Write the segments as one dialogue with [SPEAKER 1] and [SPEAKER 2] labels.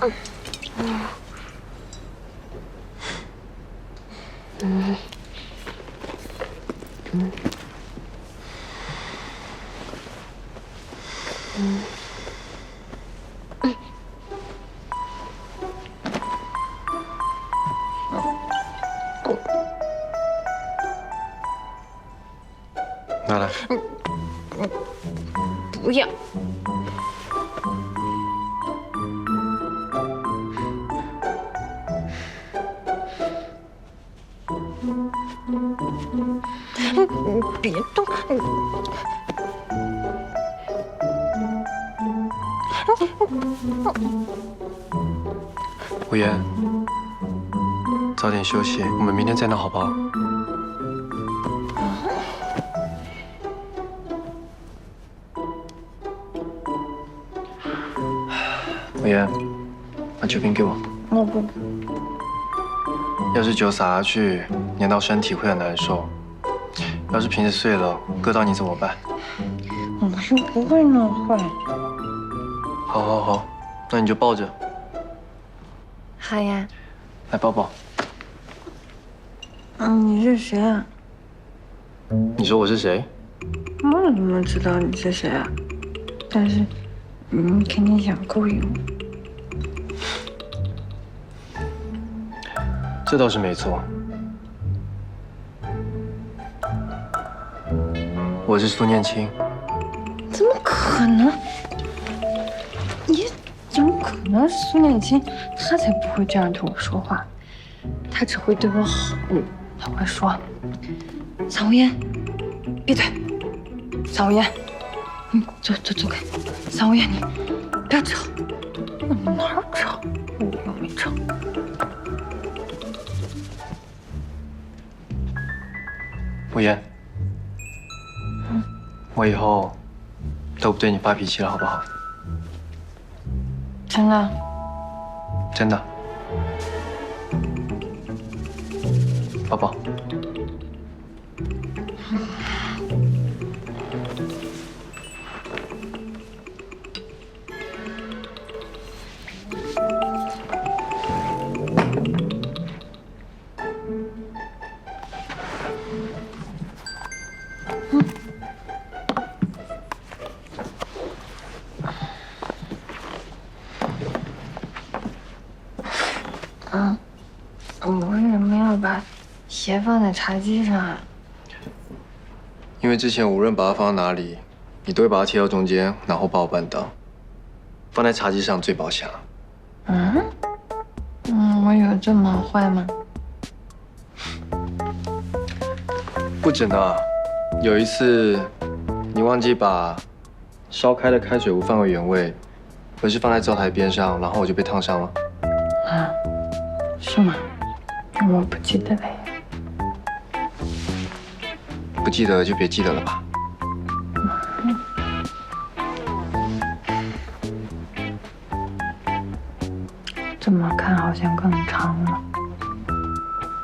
[SPEAKER 1] 嗯。
[SPEAKER 2] 嗯。嗯。你别动！
[SPEAKER 1] 无言，早点休息，我们明天再闹好不好？无言，把酒瓶给我。
[SPEAKER 2] 我不，
[SPEAKER 1] 要是酒洒下去，粘到身体会很难受。要是瓶子碎了，割到你怎么办？
[SPEAKER 2] 我是不会弄坏。
[SPEAKER 1] 好，好，好，那你就抱着，
[SPEAKER 2] 好呀。
[SPEAKER 1] 来抱抱。
[SPEAKER 2] 嗯，你是谁啊？
[SPEAKER 1] 你说我是谁？
[SPEAKER 2] 我怎么知道你是谁啊？但是，你肯定想勾引我。
[SPEAKER 1] 这倒是没错。我是苏念青。
[SPEAKER 2] 怎么可能？你怎么可能是苏念青？他才不会这样对我说话，他只会对我好。他会说：“桑无烟，闭嘴！桑无烟，你走走走开！桑无烟，你不要吵！我哪儿吵？我又没吵。
[SPEAKER 1] 无言，我以后都不对你发脾气了，好不好？
[SPEAKER 2] 真的？
[SPEAKER 1] 真的。抱抱。
[SPEAKER 2] 茶几上啊？
[SPEAKER 1] 因为之前无论把它放到哪里，你都会把它贴到中间，然后把我绊倒。放在茶几上最保险了。
[SPEAKER 2] 嗯？嗯，我有这么坏吗？
[SPEAKER 1] 不止呢，有一次你忘记把烧开的开水壶放回原位，而是放在灶台边上，然后我就被烫伤了。
[SPEAKER 2] 啊？是吗？我不记得了
[SPEAKER 1] 记得就别记得了吧。
[SPEAKER 2] 这么看好像更长了。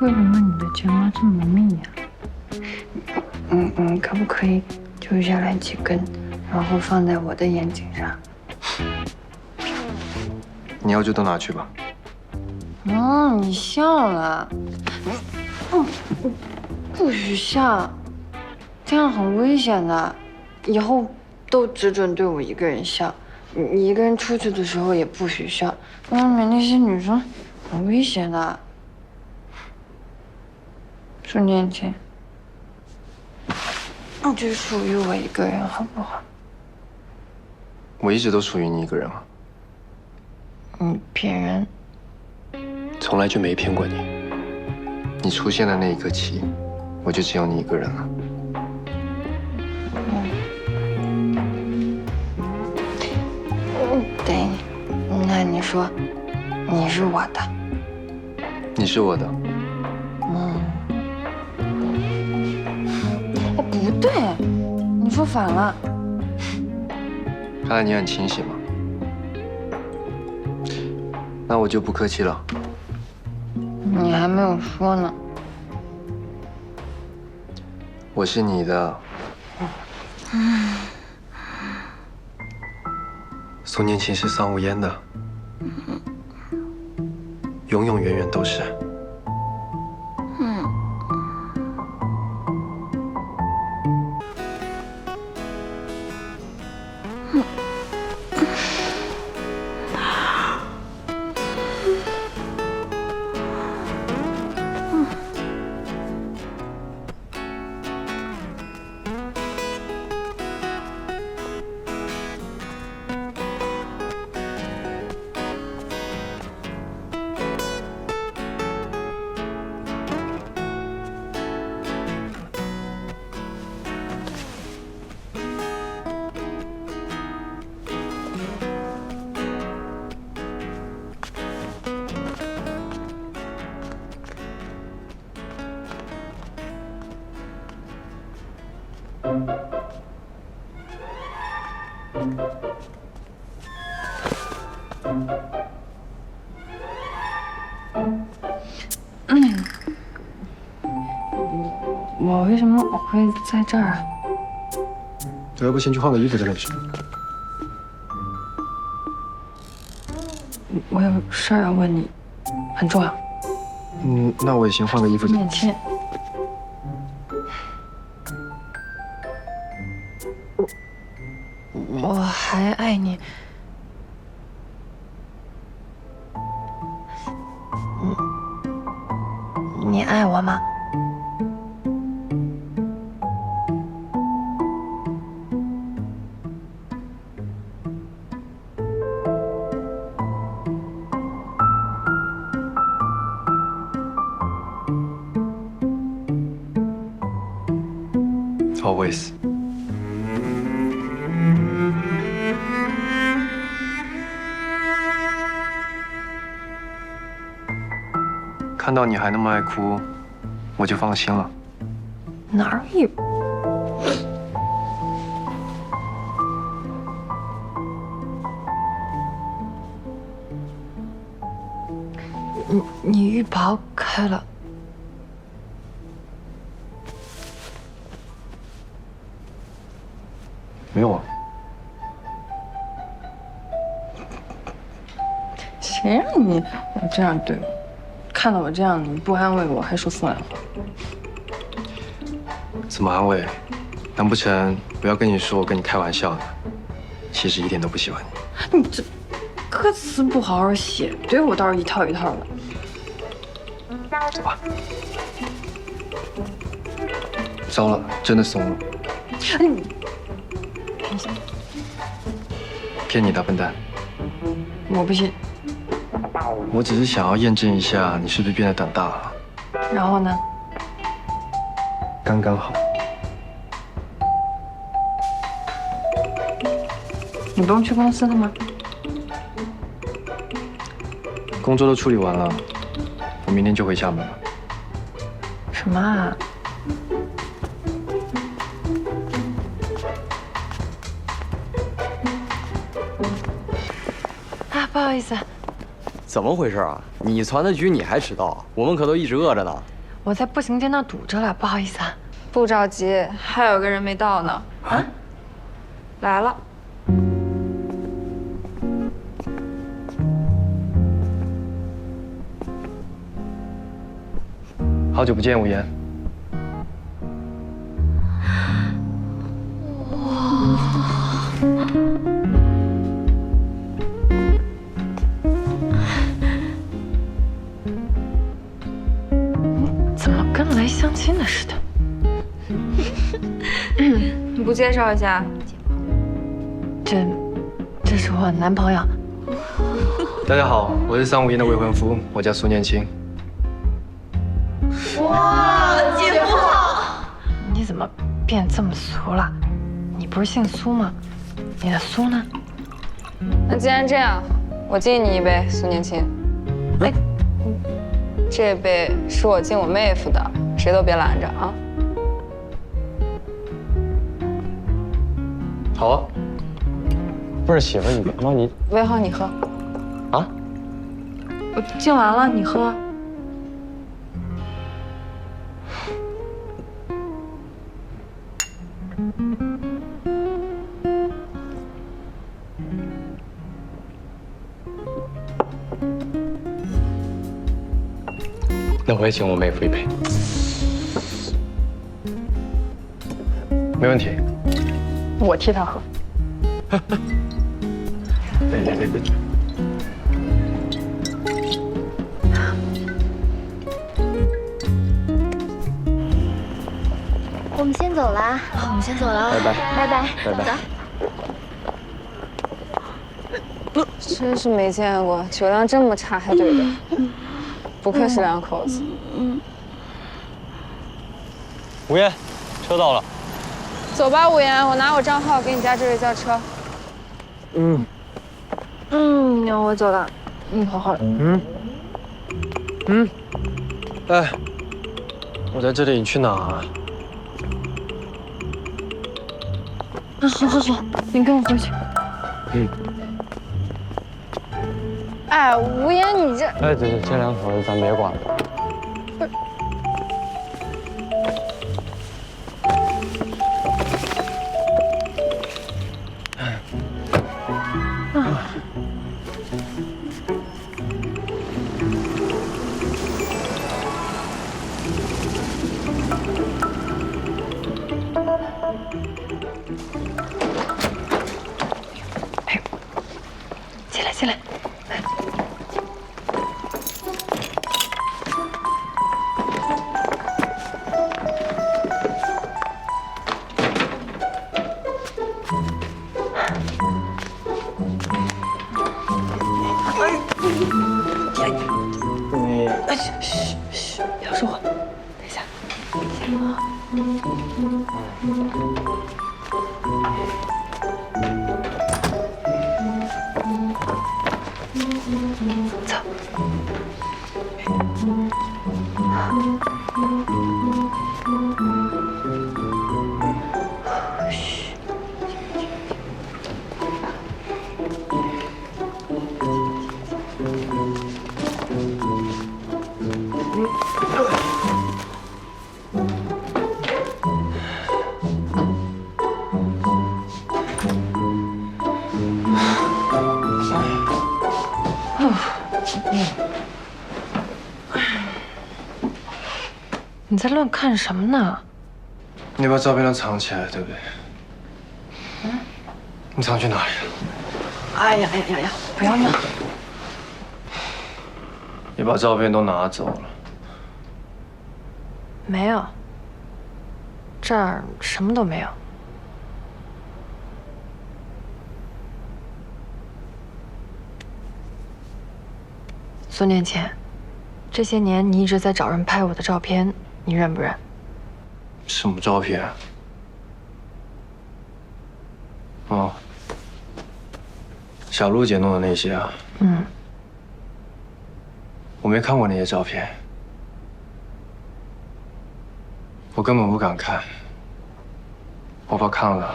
[SPEAKER 2] 为什么你的睫毛这么密呀、嗯嗯，可不可以揪下来几根，然后放在我的眼睛上？
[SPEAKER 1] 你要就都拿去吧。
[SPEAKER 2] 嗯，你笑了。嗯，不许笑，这样很危险的。以后都只准对我一个人笑，你你一个人出去的时候也不许笑，外面那些女生很危险的。苏念青，你只属于我一个人，好不好？
[SPEAKER 1] 我一直都属于你一个人啊，
[SPEAKER 2] 你骗人。
[SPEAKER 1] 从来就没骗过你。你出现的那一刻起，我就只有你一个人了。
[SPEAKER 2] 那你说，你是我的？
[SPEAKER 1] 你是我的，
[SPEAKER 2] 嗯。哎，不对，你说反了。
[SPEAKER 1] 看来你很清醒嘛。那我就不客气了。
[SPEAKER 2] 你还没有说呢。
[SPEAKER 1] 我是你的。苏念琴是桑无烟的。永永远远都是。
[SPEAKER 2] 我为什么会在这儿啊？
[SPEAKER 1] 我要不先去换个衣服再来去？
[SPEAKER 2] 我有事儿要问你，很重要。
[SPEAKER 1] 嗯，那我也先换个衣服再。
[SPEAKER 2] 面签。
[SPEAKER 1] Always。看到你还那么爱哭，我就放心了。
[SPEAKER 2] 哪儿有？你你浴袍开了，
[SPEAKER 1] 没有啊，
[SPEAKER 2] 谁让你要这样对我？看到我这样，你不安慰我，还说风凉话。
[SPEAKER 1] 怎么安慰？难不成我要跟你说我跟你开玩笑呢？其实一点都不喜欢你。
[SPEAKER 2] 你这歌词不好好写，对我倒是一套一套的。
[SPEAKER 1] 走吧。糟了，真的怂了。骗你的笨蛋！
[SPEAKER 2] 我不信。
[SPEAKER 1] 我只是想要验证一下你是不是变得胆大了。
[SPEAKER 2] 然后呢？
[SPEAKER 1] 刚刚好。
[SPEAKER 2] 你不用去公司了吗？
[SPEAKER 1] 工作都处理完了，我明天就回厦门了。
[SPEAKER 2] 什么啊？好意思，
[SPEAKER 3] 怎么回事啊？你攒的局你还迟到？我们可都一直饿着呢。
[SPEAKER 2] 我在步行街那堵着了，不好意思啊。
[SPEAKER 4] 不着急，还有个人没到呢。
[SPEAKER 2] 啊？
[SPEAKER 4] 来了，
[SPEAKER 1] 好久不见，无言。
[SPEAKER 4] 你不介绍一下？
[SPEAKER 2] 这，这是我男朋友。
[SPEAKER 1] 大家好，我是三五一的未婚夫，我叫苏念青哇姐夫。
[SPEAKER 2] 你怎么变这么俗了？你不是姓苏吗？你的苏呢？
[SPEAKER 4] 那既然这样，我敬你一杯，苏念青。
[SPEAKER 2] 哎，
[SPEAKER 4] 这杯是我敬我妹夫的，谁都别拦着啊！
[SPEAKER 3] 好啊。不是媳妇儿，你 帮你
[SPEAKER 4] 魏浩，你喝。
[SPEAKER 3] 啊？
[SPEAKER 4] 我敬完了，你喝。
[SPEAKER 3] 那我也请我妹夫一杯。
[SPEAKER 1] 没问题。
[SPEAKER 2] 我替他喝。
[SPEAKER 1] 别别别别！
[SPEAKER 5] 我们先走了，我们先走了，
[SPEAKER 3] 拜拜
[SPEAKER 5] 拜拜，
[SPEAKER 3] 拜拜
[SPEAKER 5] 走。
[SPEAKER 4] 真是没见过酒量这么差还对的，不愧是两口子。
[SPEAKER 3] 吴烟，车到了。
[SPEAKER 4] 走吧，五言，我拿我账号给你家这位叫车。
[SPEAKER 3] 嗯
[SPEAKER 2] 嗯，我走了。嗯好好。
[SPEAKER 1] 嗯嗯，哎，我在这里，你去哪啊？
[SPEAKER 2] 啊，好好好，你跟我回去。
[SPEAKER 4] 嗯哎，无言，你这
[SPEAKER 3] 哎，对对，这两口子咱别管了。
[SPEAKER 2] 在乱看什么呢？
[SPEAKER 1] 你把照片都藏起来，对不对？嗯你藏去哪里了？
[SPEAKER 2] 哎呀哎呀呀！不要闹！
[SPEAKER 1] 你把照片都拿走了。
[SPEAKER 2] 没有，这儿什么都没有。苏念倩，这些年你一直在找人拍我的照片，你认不认？
[SPEAKER 1] 什么照片？哦，小璐姐弄的那些啊，
[SPEAKER 2] 嗯，
[SPEAKER 1] 我没看过那些照片，我根本不敢看，我怕看了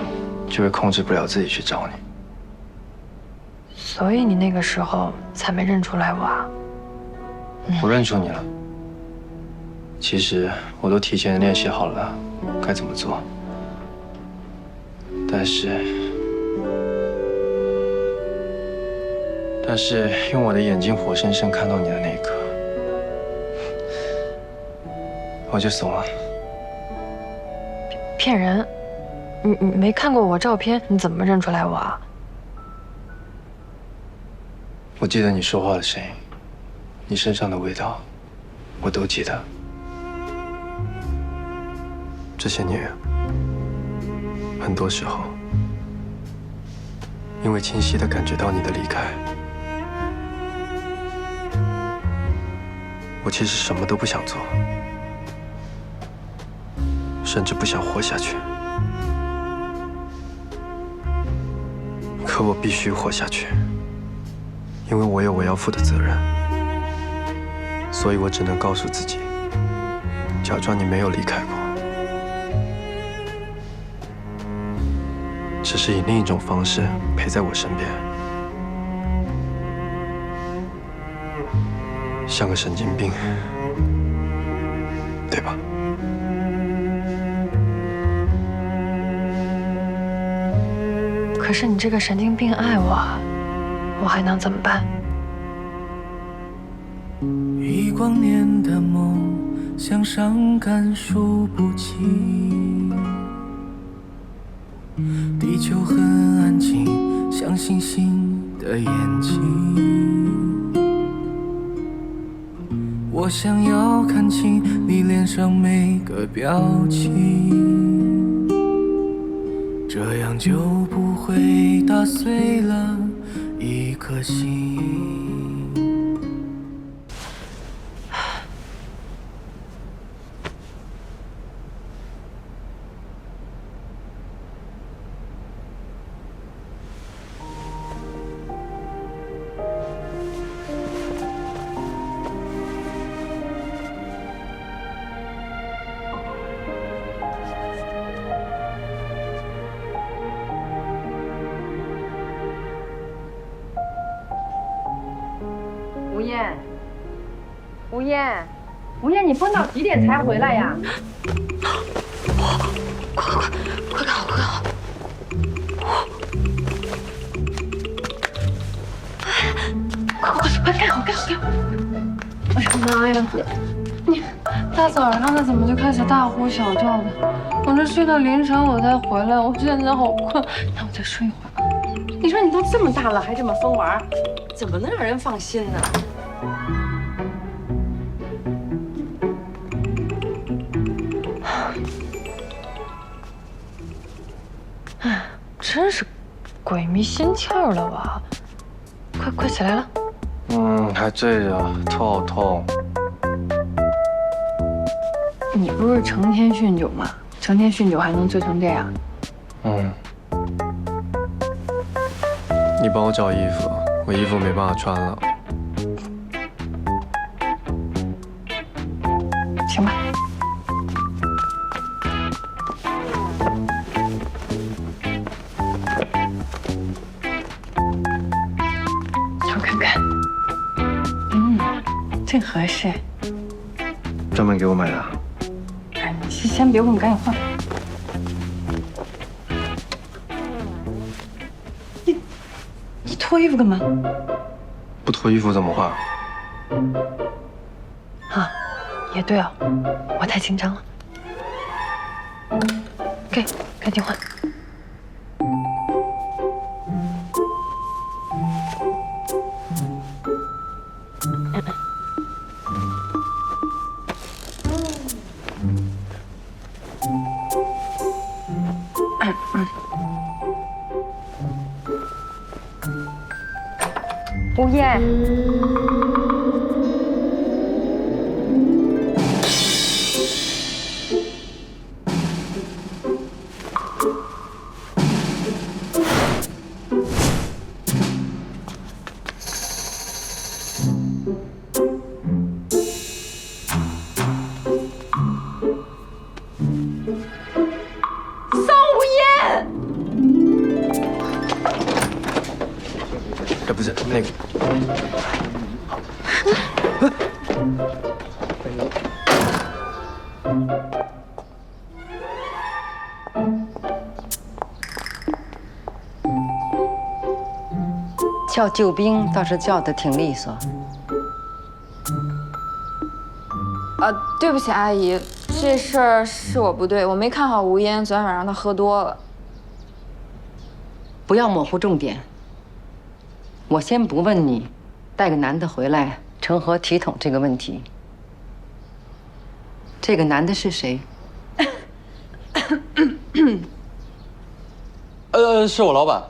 [SPEAKER 1] 就会控制不了自己去找你。
[SPEAKER 2] 所以你那个时候才没认出来我啊？
[SPEAKER 1] 我认出你了。其实我都提前练习好了该怎么做，但是，但是用我的眼睛活生生看到你的那一刻，我就怂了。
[SPEAKER 2] 骗人！你你没看过我照片，你怎么认出来我啊？
[SPEAKER 1] 我记得你说话的声音，你身上的味道，我都记得。这些年，很多时候，因为清晰的感觉到你的离开，我其实什么都不想做，甚至不想活下去。可我必须活下去。因为我有我要负的责任，所以我只能告诉自己，假装你没有离开过，只是以另一种方式陪在我身边，像个神经病，对吧？
[SPEAKER 2] 可是你这个神经病爱我，我还能怎么办？
[SPEAKER 6] 一光年的梦，像上看数不清。地球很安静，像星星的眼睛。我想要看清你脸上每个表情，这样就不会打碎了一颗心。
[SPEAKER 2] 吴燕，吴燕，吴燕，你疯到几点才回来呀？我快快快，快盖好盖好盖好！哎呀妈呀，你大早上的怎么就开始大呼小叫的？我这睡到凌晨我才回来，我现在好困，那我再睡一会儿啊。你说你都这么大了还这么疯玩，怎么能让人放心呢？真是鬼迷心窍了吧？快快起来了！
[SPEAKER 1] 嗯，还醉着，头好痛。
[SPEAKER 2] 你不是成天酗酒吗？成天酗酒还能醉成这样？
[SPEAKER 1] 嗯，你帮我找衣服，我衣服没办法穿了。
[SPEAKER 2] 正合适。
[SPEAKER 1] 专门给我买的。
[SPEAKER 2] 哎，你先别问，赶紧换。你你脱衣服干嘛？
[SPEAKER 1] 不脱衣服怎么换？
[SPEAKER 2] 啊，也对哦，我太紧张了。给，赶紧换。
[SPEAKER 1] 哎，不是那个，
[SPEAKER 7] 叫救兵倒是叫的挺利索。
[SPEAKER 4] 啊，对不起，阿姨，这事儿是我不对，我没看好吴嫣，昨天晚上她喝多了。
[SPEAKER 7] 不要模糊重点。我先不问你，带个男的回来成何体统这个问题。这个男的是谁？
[SPEAKER 3] 呃，是我老板。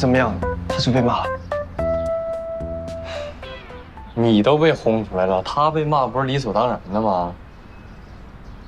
[SPEAKER 1] 怎么样？他是被骂？
[SPEAKER 3] 你都被轰出来了，他被骂不是理所当然的吗？